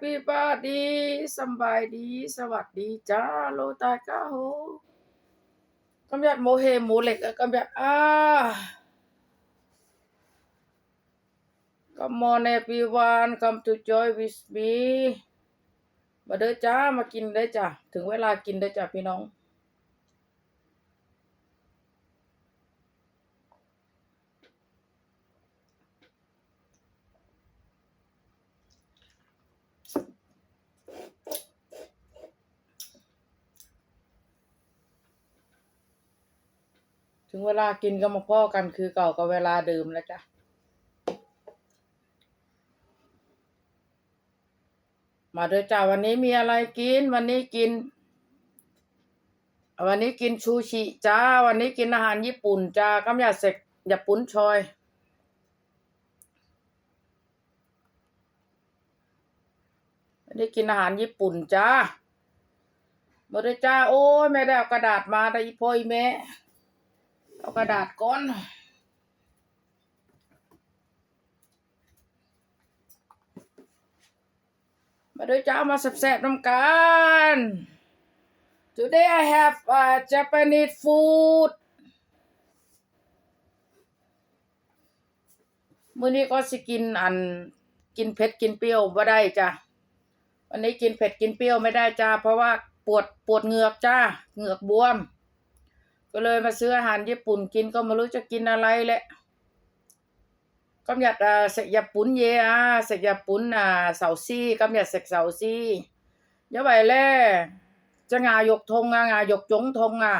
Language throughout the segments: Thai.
ปีบาดีสบายดี สวัสดีจ้าโลตากาโฮกำยัดโมเฮโมเหล็กกำยัดอ่า Come on everyone come to join with me มาเด้อจ้ามากินได้จ้าถึงเวลากินได้จ้าพี่น้อง ถึงเวลากินก็มาพ่อกันคือเก่ากับเวลาเดิมแล้วจ้ะมาเด้อจ้าวันนี้มีอะไรกิน วันนี้กิน วันนี้กินชูชิจ้า วันนี้กินอาหารญี่ปุ่นจ้ากำยาเสกอย่าปุ้นชอยวันนี้กินอาหารญี่ปุ่นจ้ามาเด้อจ้าโอ้ยไม่ได้เอากระดาษมาได้อีพ่ออีแม่ เอากระดาษก้อนมาด้วยจ้ามาแซ่บๆน้ำกัน Today I have uh, Japanese food มื้อนี้ก็สิกินอันกินเผ็ดกินเปรี้ยวบ่ได้จ้ะวันนี้กินเผ็ดกินเปรี้ยวไม่ได้จ้าเพราะว่าปวดปวดเหงือกจ้าเหงือกบวม ก็เลยมาซื้ออาหารญี่ปุ่นกินก็ไม่รู้จะกินอะไรแหละก็อยากอ่าเสกยาปุ่นเยอะเสกยาปุ่นอ่าเสาซี่ก็อยากเสกเสาซี่ยาไปแล่จะงายกทงอะงายกจงทงอะ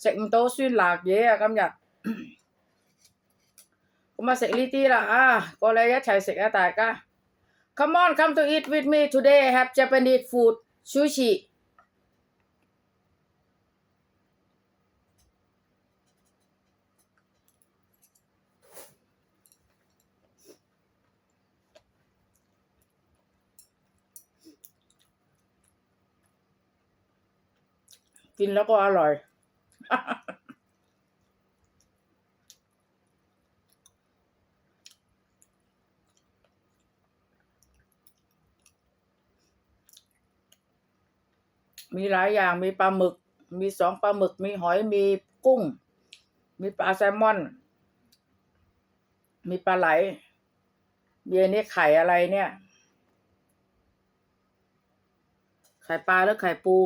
เสกมันโตซื่นหลากเยอะก็อยากก็มาเสกลิตี้ละอะก็เลยจะใช้เสกอาตายก็ Come on come to eat with me today have Japanese food sushi กินแล้วก็อร่อย มีหลายอย่างมีปลาหมึก มีสองปลาหมึก มีหอยมีกุ้ง มีปลาแซลมอน มีปลาไหลเบียร์นี่ไข่อะไรเนี่ย ไข่ปลาหรือไข่ปู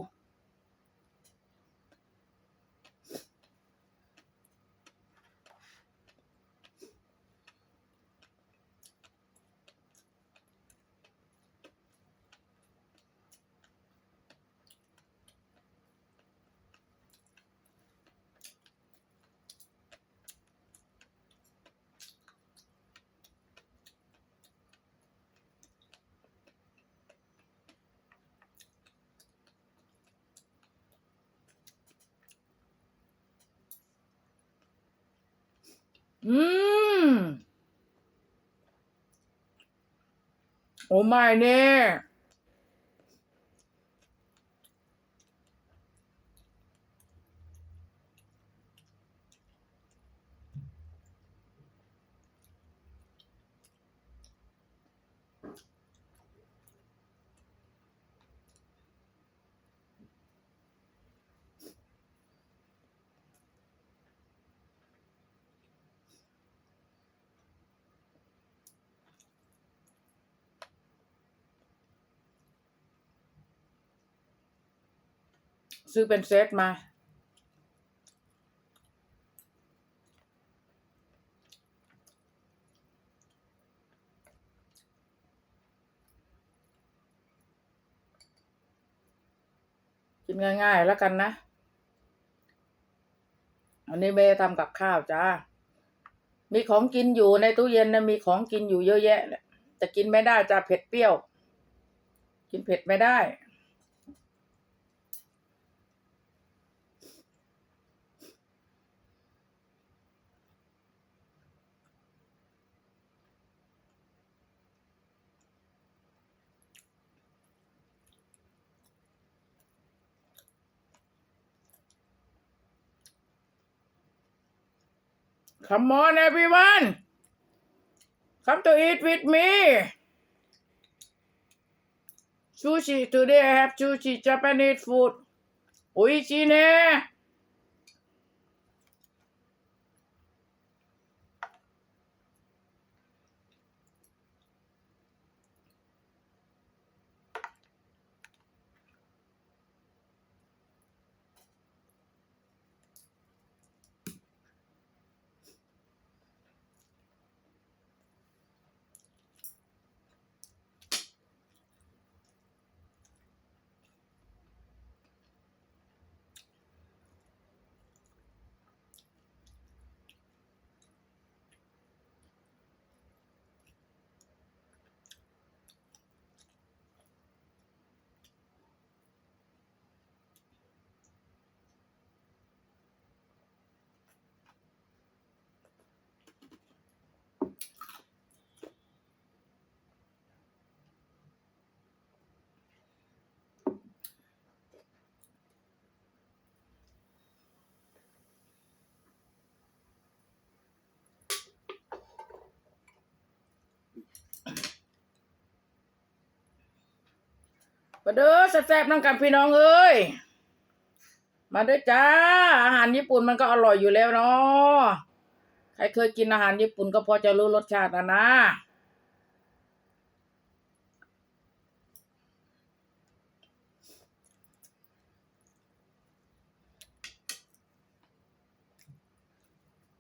อืมโซื้อเป็นเซตมา กินง่ายๆแล้วกันนะ อันนี้เมย์ทำกับข้าวจ้า มีของกินอยู่ในตู้เย็นนะมีของกินอยู่เยอะแยะแหละแต่กินไม่ได้จ้าเผ็ดเปรี้ยว กินเผ็ดไม่ได้ Come on, everyone. Come to eat with me. sushi today I have sushi Japanese food โอ้ มาเด้อแซ่บๆนั่งกันพี่น้องเอ้ย มาด้วยจ้า อาหารญี่ปุ่นมันก็อร่อยอยู่แล้วเนาะใครเคยกินอาหารญี่ปุ่นก็พอจะรู้รสชาตินะนะ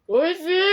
โอ้ยสิ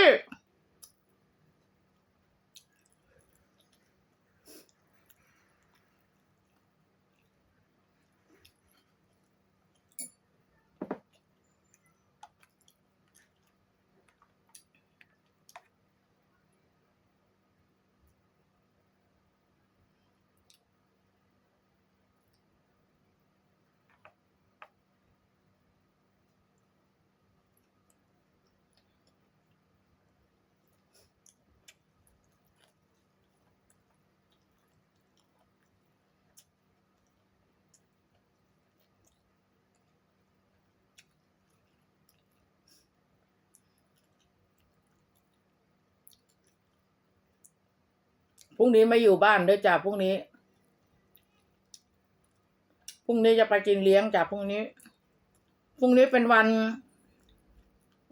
พรุ่งนี้ไม่อยู่บ้านด้อจ้าพรุ่งนี้ พรุ่งนี้จะไปกินเลี้ยงจ้าพรุ่งนี้ พรุ่งนี้เป็นวัน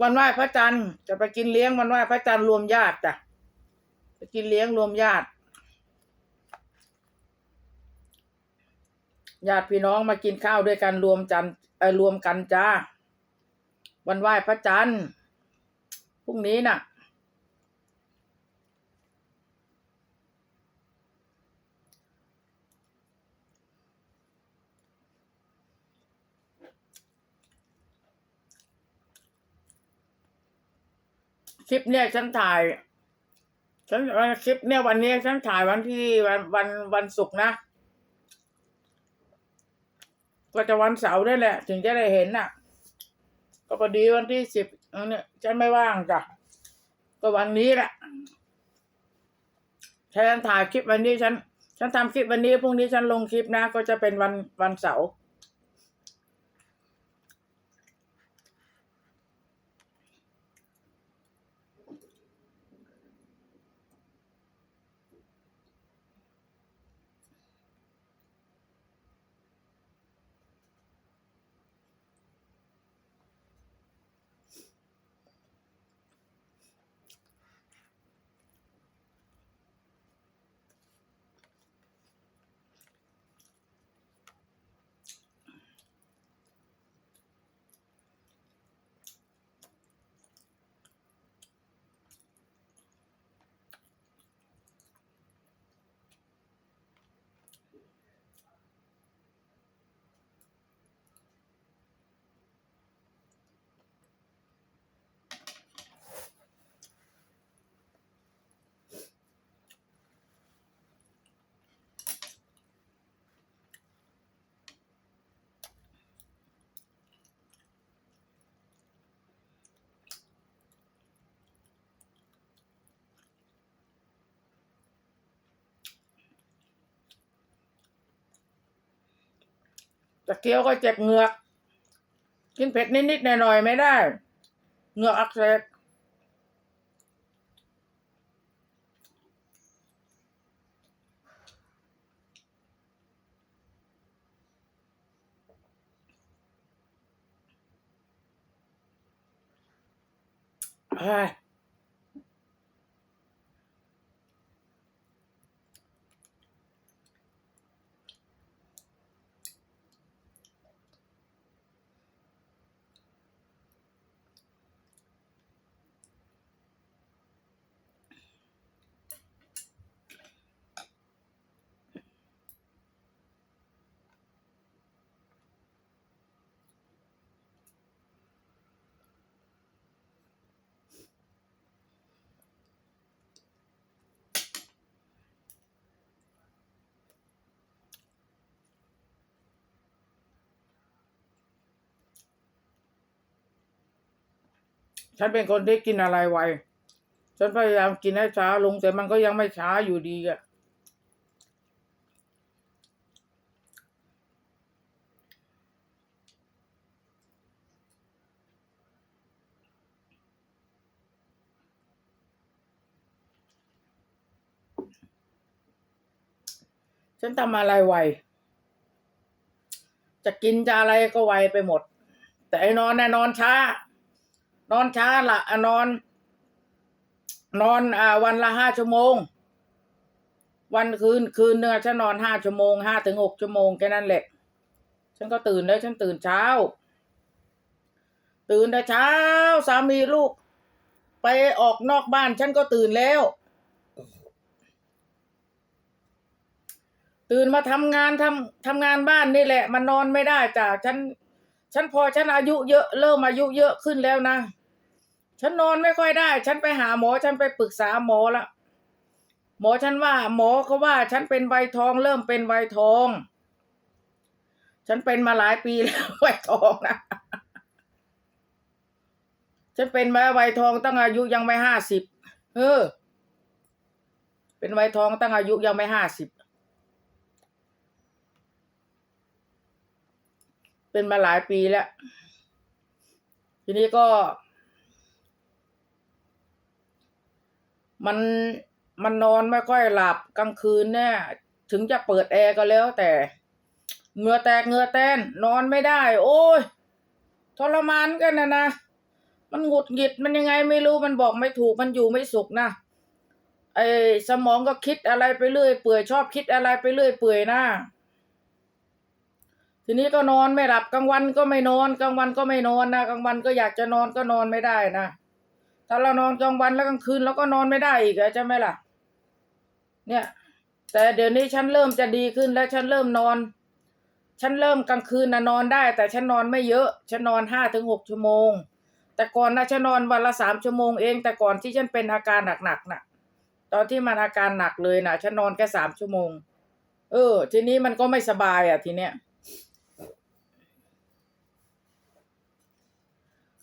วันไหว้พระจันทร์ จะไปกินเลี้ยงวันไหว้พระจันทร์รวมญาติจ้ะไปกินเลี้ยงรวมญาติ ญาติพี่น้องมากินข้าวด้วยกันรวมจันทร์เออรวมกันจ้า วันไหว้พระจันทร์ พรุ่งนี้น่ะ คลิปเนี่ยฉันถ่ายฉันคลิปเนี่ยวันนี้ฉันถ่ายวันที่วันวันวันศุกร์นะก็จะวันเสาร์ได้แหละ ถึงจะได้เห็นน่ะ ก็พอดีวันที่สิบเนี่ยฉันไม่ว่างจ้ะก็วันนี้แหละฉันถ่ายคลิปวันนี้ฉัน ฉันทำคลิปวันนี้พรุ่งนี้ฉันลงคลิปนะ ก็จะเป็นวันวันเสาร์ จะเคี้ยวก็เจ็บเหงือก กินเผ็ดนิดๆหน่อยๆไม่ได้ เหงือกอักเสบ哎。 ฉันเป็นคนที่กินอะไรไว ฉันพยายามกินให้ช้าลงแต่มันก็ยังไม่ช้าอยู่ดีอะฉันทำอะไรไว จะกินจะอะไรก็ไวไปหมด แต่ไอ้นอนแน่นอนช้า นอนช้าละนอน นอนอ่าวันละห้าชั่วโมง วันคืนคืนเนื้อฉันนอนห้าชั่วโมงห้าถึงหกชั่วโมงแค่นั้นแหละ ฉันก็ตื่นแล้ฉันตื่นเช้า ตื่นแต่เช้า สามีลูก ไปออกนอกบ้านฉันก็ตื่นแล้ว ตื่นมาทำงานทำทำงานบ้านนี่แหละ มันนอนไม่ได้จ้ะฉันฉันพอฉันอายุเยอะเริ่มอายุเยอะขึ้นแล้วนะ ฉันนอนไม่ค่อยได้ ฉันไปหาหมอ ฉันไปปรึกษาหมอละ หมอฉันว่า หมอเขาว่า ฉันเป็นไวทองเริ่มเป็นไวทอง ฉันเป็นมาหลายปีแล้วไวทองนะฉันเป็นมาไวทองตั้งอายุยังไม่ห้าสิบเออ เป็นไวทองตั้งอายุยังไม่ห้าสิบ เป็นมาหลายปีแล้ว ทีนี้ก็ มันมันนอนไม่ค่อยหลับกลางคืนเนี่ย ถึงจะเปิดแอร์ก็แล้วแต่เหงื่อแตกเหงื่อแตนนอนไม่ได้ โอ้ยทรมานกันนะนะมันหงุดหงิดมันยังไงไม่รู้มันบอกไม่ถูกมันอยู่ไม่สุขนะไอ้สมองก็คิดอะไรไปเรื่อยเปื่อยชอบคิดอะไรไปเรื่อยเปื่อยนะทีนี้ก็นอนไม่หลับกลางวันก็ไม่นอนกลางวันก็ไม่นอนนะกลางวันก็อยากจะนอนก็นอนไม่ได้นะ ถ้าเรานอนกลางวันแล้วกลางคืนเราก็นอนไม่ได้อีกอะใช่ไหมล่ะ เนี่ย แต่เดี๋ยวนี้ฉันเริ่มจะดีขึ้นแล้วฉันเริ่มนอน ฉันเริ่มกลางคืนนะนอนได้ แต่ฉันนอนไม่เยอะ ฉันนอนห้าถึงหกชั่วโมง แต่ก่อนนะฉันนอนวันละสามชั่วโมงเอง แต่ก่อนที่ฉันเป็นอาการหนักๆน่ะ ตอนที่มันอาการหนักเลยนะฉันนอนแค่สามชั่วโมง เออ ทีนี้มันก็ไม่สบายอะทีเนี้ย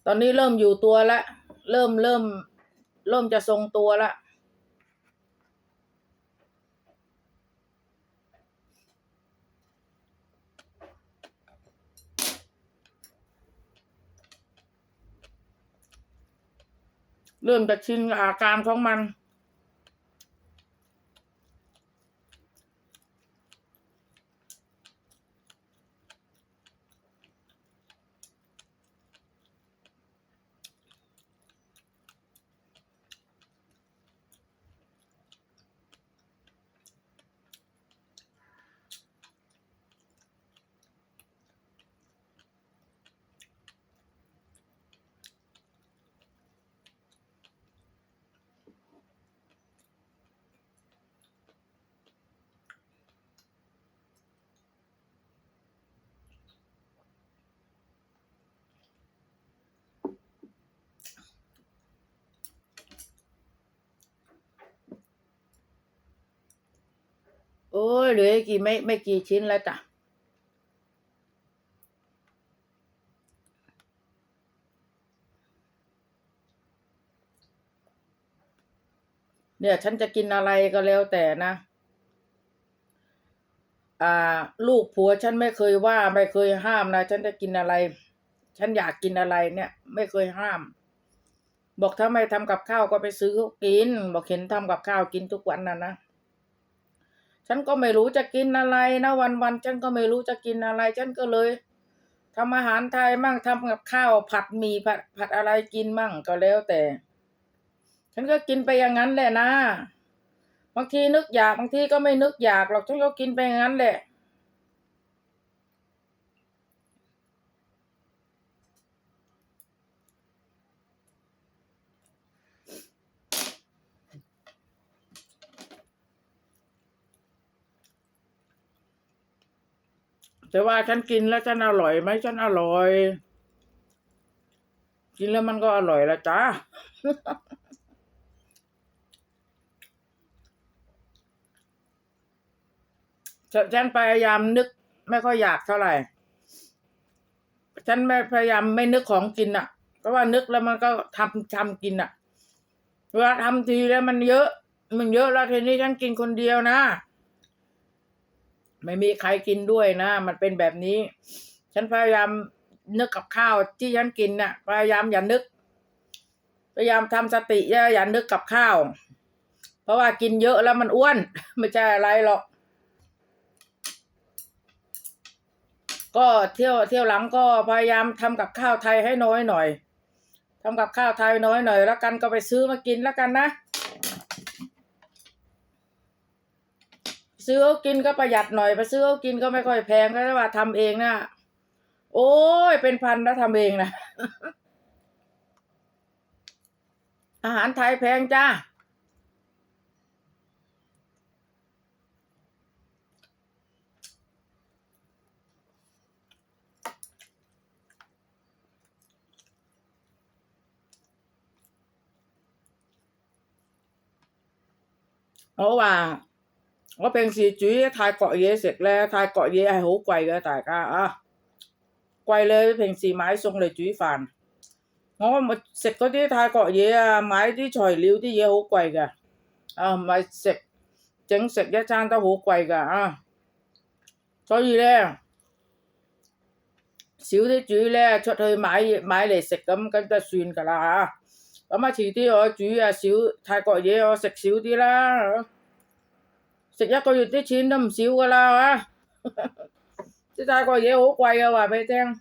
ตอนนี้เริ่มอยู่ตัวแล้ว เริ่มเริ่ม เริ่มจะทรงตัวแล้วเริ่มจะชินกับอาการของมัน โอ้ยเหลือกี่ไม่ไม่กี่ชิ้นแล้วจ้ะเนี่ยฉันจะกินอะไรก็แล้วแต่นะ อ่า ลูกผัวฉันไม่เคยว่าไม่เคยห้ามนะฉันจะกินอะไร ฉันอยากกินอะไรเนี่ย ไม่เคยห้าม บอกถ้าไม่ทำกับข้าวก็ไปซื้อกิน บอกเห็นทำกับข้าวกินทุกวันนะนะ ฉันก็ไม่รู้จะกินอะไรนะวันวันๆฉันก็ไม่รู้จะกินอะไร ฉันก็เลยทำอาหารไทยมั่งทำกับข้าวผัดหมี่ผัดผัดอะไรกินมั่งก็แล้วแต่ ฉันก็กินไปอย่างนั้นแหละนะ บางทีนึกอยากบางทีก็ไม่นึกอยากหรอกฉันก็กินไปอย่างนั้นแหละ แต่ว่าฉันกินแล้วฉันอร่อยไหมฉันอร่อย กินแล้วมันก็อร่อยละจ้าฉันพยายามนึก ไม่ค่อยอยากเท่าไหร่ ฉันไม่พยายามไม่นึกของกินอะ เพราะว่านึกแล้วมันก็ทำทำกินอะ เวลาทำทีแล้วมันเยอะ มันเยอะแล้วทีนี้ฉันกินคนเดียวนะ ไม่มีใครกินด้วยนะ มันเป็นแบบนี้ ฉันพยายามนึกกับข้าวที่ฉันกินน่ะ พยายามอย่านึก พยายามทำสติอย่าอย่านึกกับข้าว เพราะว่ากินเยอะแล้วมันอ้วน ไม่ใช่อะไรหรอก ก็เที่ยวเที่ยวหลังก็พยายามทำกับข้าวไทยให้น้อยหน่อยทำกับข้าวไทยน้อยหน่อย แล้วกันก็ไปซื้อมากินแล้วกันนะ ซื้อเอากินก็ประหยัดหน่อยไปซื้อเอากินก็ไม่ค่อยแพงก็ได้ว่าทำเองนะโอ้ยเป็นพันแล้วทำเองนะอาหารไทยแพงจ้าเพราะว่า 我平時煮泰國嘢食咧，泰國嘢係好貴嘅，大家啊，貴你平時買餸嚟煮飯。我咪食嗰啲泰國嘢啊，買啲材料啲嘢好貴嘅，啊唔係食整食一餐都好貴㗎啊，所以咧少啲煮咧，出去買嘢買嚟食咁咁就算㗎啦嚇。咁啊，遲啲我煮啊少泰國嘢，我食少啲啦。 食一個月啲錢都唔少噶啦，嚇！啲泰國嘢好貴啊，話俾你聽。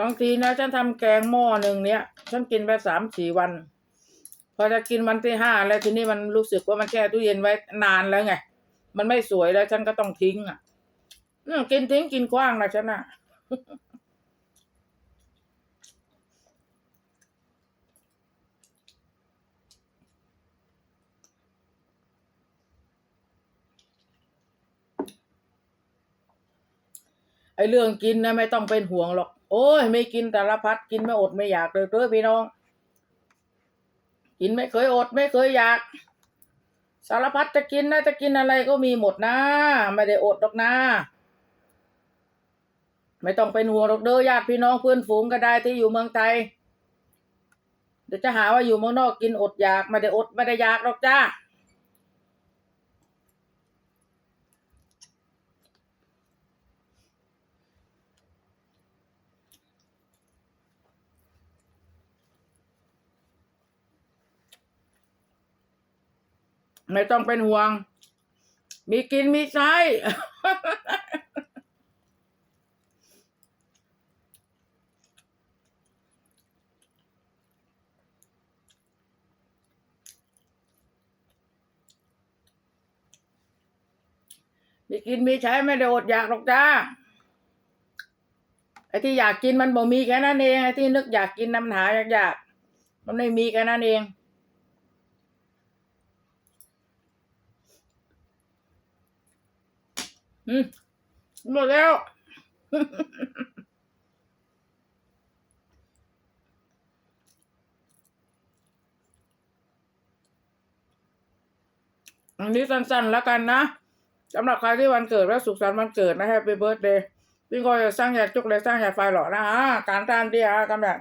บางทีนะฉันทำแกงหม้อหนึ่งเนี้ยฉันกินไปสามสี่วัน พอจะกินวันที่ห้าแล้วทีนี้มันรู้สึกว่ามันแช่ตู้เย็นไว้นานแล้วไง มันไม่สวยแล้วฉันก็ต้องทิ้งอะอืกินทิ้งกินกว้างนะฉันอะไอเรื่องกินนะไม่ต้องเป็นห่วงหรอก โอ้ยไม่กินแต่ละพัดกินไม่อดไม่อยากเลยเด้อพี่น้อง กินไม่เคยอดไม่เคยอยาก สารพัดจะกินนะจะกินอะไรก็มีหมดนะ ไม่ได้อดหรอกนะไม่ต้องเป็นห่วงหรอกเด้อญาติพี่น้องเพื่อนฝูงก็ได้ที่อยู่เมืองไทยเดี๋ยวจะหาว่าอยู่เมืองนอกกินอดอยากไม่ได้อดไม่ได้อยากหรอกจ้า ไม่ต้องเป็นห่วง มีกินมีใช้มีกินมีใช้ไม่ได้อดอยากหรอกจ้าไอ้ที่อยากกินมันบ่มีแค่นั้นเองไอ้ที่นึกอยากกินน้ำหายากอยากๆมันไม่มีแค่นั้นเอง อืม หมดแล้ว อันนี้สั้นๆแล้วกันนะสำหรับใครที่วันเกิดและสุขสันต์วันเกิดนะ Happy Birthday พี่ก็จะสร้างอยากจุกเลยสร้างอยากไฟหล่อนะฮะการตามดีฮะกำลัง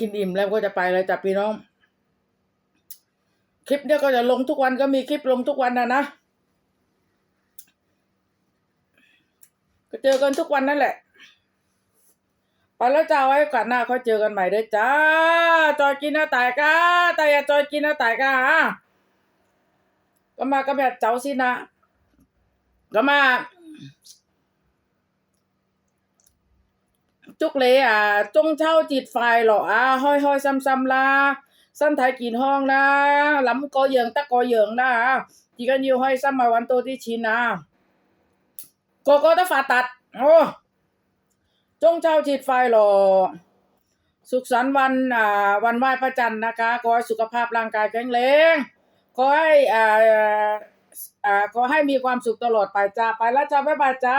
กินอิ่มแล้วก็จะไปเลยจ้ะพี่น้อง คลิปเนี่ยก็จะลงทุกวันก็มีคลิปลงทุกวันนะนะก็เจอกันทุกวันนั่นแหละ ไปแล้วจ้าไว้ก่อนหน้าค่อยเจอกันใหม่เด้อจ้า จอยกินหน้าตายกาตายอย่าจอยกินหน้าตายกาฮะก็มาก็แบบเจ้าสินะก็มา จุกเลยอะจงเช่าจิตไฟหรออะห้อยห้อยซ้ำซ้ำละซ้ำไทยกินห้องนะล้ำก็เหยิงตะกอเหยิงนะจีกันยิวห้อยซ้ำมาวันโตที่ชินนะโกโก้ตะฝาตัดโอ้จงเช่าจิตไฟหรอสุขสันต์วันอ่าวันไหว้พระจันทร์นะคะขอให้สุขภาพร่างกายแข็งแรงขอให้อ่าอ่าขอให้มีความสุขตลอดไปจ้าไปแล้วจ้าบ๊ายบายจ้า